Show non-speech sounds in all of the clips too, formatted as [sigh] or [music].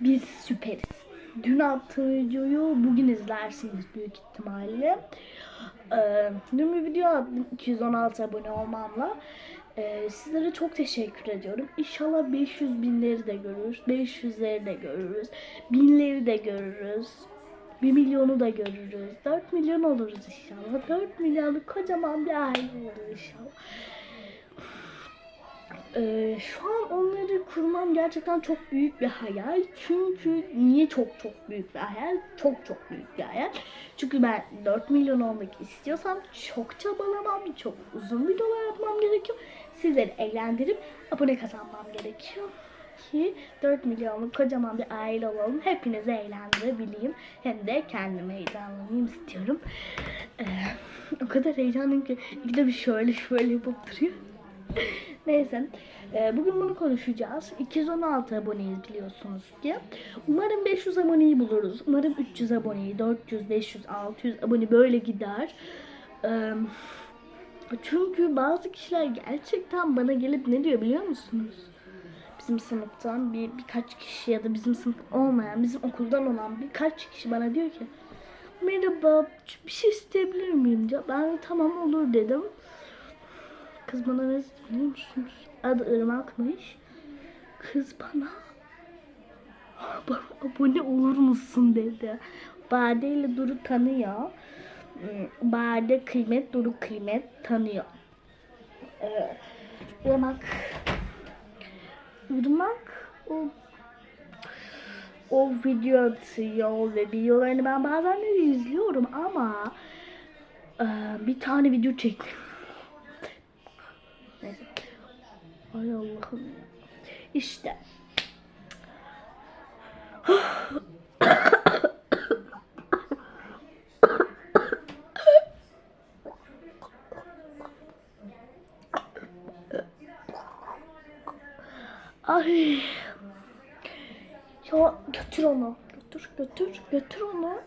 Biz süperiz. Dün attığım videoyu bugün izlersiniz büyük ihtimalle. Ee, dün bir video attım 216 abone olmamla. Ee, sizlere çok teşekkür ediyorum. İnşallah 500 binleri de görürüz. 500'leri de görürüz. Binleri de görürüz. 1 milyonu da görürüz. 4 milyon oluruz inşallah. 4 milyonluk kocaman bir aile olur inşallah. Ee, şu kurmam gerçekten çok büyük bir hayal. Çünkü niye çok çok büyük bir hayal? Çok çok büyük bir hayal. Çünkü ben 4 milyon olmak istiyorsam çok çabalamam, çok uzun videolar yapmam gerekiyor. Sizleri eğlendirip abone kazanmam gerekiyor ki 4 milyonluk kocaman bir aile olalım. Hepinizi eğlendirebileyim. Hem de kendime heyecanlanayım istiyorum. Ee, o kadar heyecanlıyım ki bir de bir şöyle şöyle yapıp duruyor. [laughs] Neyse. e, bugün bunu konuşacağız. 216 aboneyiz biliyorsunuz ki. Umarım 500 aboneyi buluruz. Umarım 300 aboneyi, 400, 500, 600 abone böyle gider. E, çünkü bazı kişiler gerçekten bana gelip ne diyor biliyor musunuz? Bizim sınıftan bir birkaç kişi ya da bizim sınıf olmayan, bizim okuldan olan birkaç kişi bana diyor ki Merhaba, bir şey isteyebilir miyim diyor. Ben tamam olur dedim. Kız bana ne biliyor musunuz? Adı Irmak'mış. Kız bana bana abone olur musun dedi. Bade ile Duru tanıyor. Hmm, Bade kıymet, Duru kıymet tanıyor. Ee, Irmak Irmak o o video atıyor ve videolarını ben bazen de izliyorum ama e, bir tane video çektim. Neyse. Ay Allah'ım. İşte. Ay. Ya götür onu. Götür, götür, götür onu.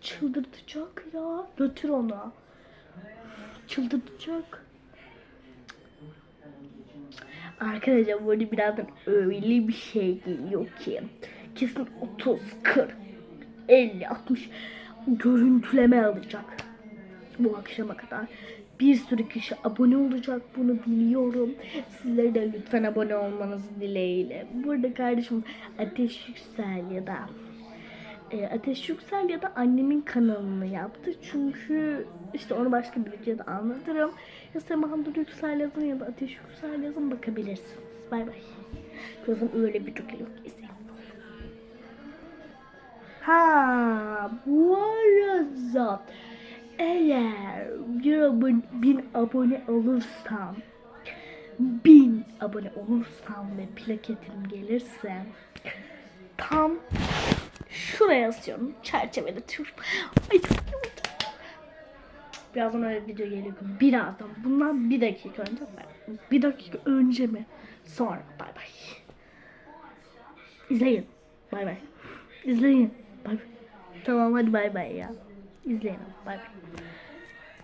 Çıldırtacak ya. Götür onu. Çıldırtacak. Arkadaşlar bu birazdan öyle bir şey geliyor ki. Kesin 30, 40, 50, 60 görüntüleme alacak. Bu akşama kadar. Bir sürü kişi abone olacak bunu biliyorum. Sizleri de lütfen abone olmanızı dileğiyle. Burada kardeşim Ateş Yüksel ya da e, Ateş Yüksel ya da annemin kanalını yaptı. Çünkü işte onu başka bir videoda anlatırım. Ya Semahandur Yüksel yazın ya da Ateş Yüksel yazın bakabilirsiniz. Bay bay. Gözüm öyle bir çok yok. Ha bu arada eğer bir abone, bin abone olursam bin abone olursam ve plaketim gelirse tam şuraya asıyorum. Çerçeveletiyorum. Ay çok yoruldum. Birazdan öyle video geliyor. Birazdan. Bundan bir dakika önce. Bir dakika önce mi? Sonra. Bay bay. İzleyin. Bay bay. İzleyin. Bay. Tamam hadi bay bay ya. İzleyin. Bay bay.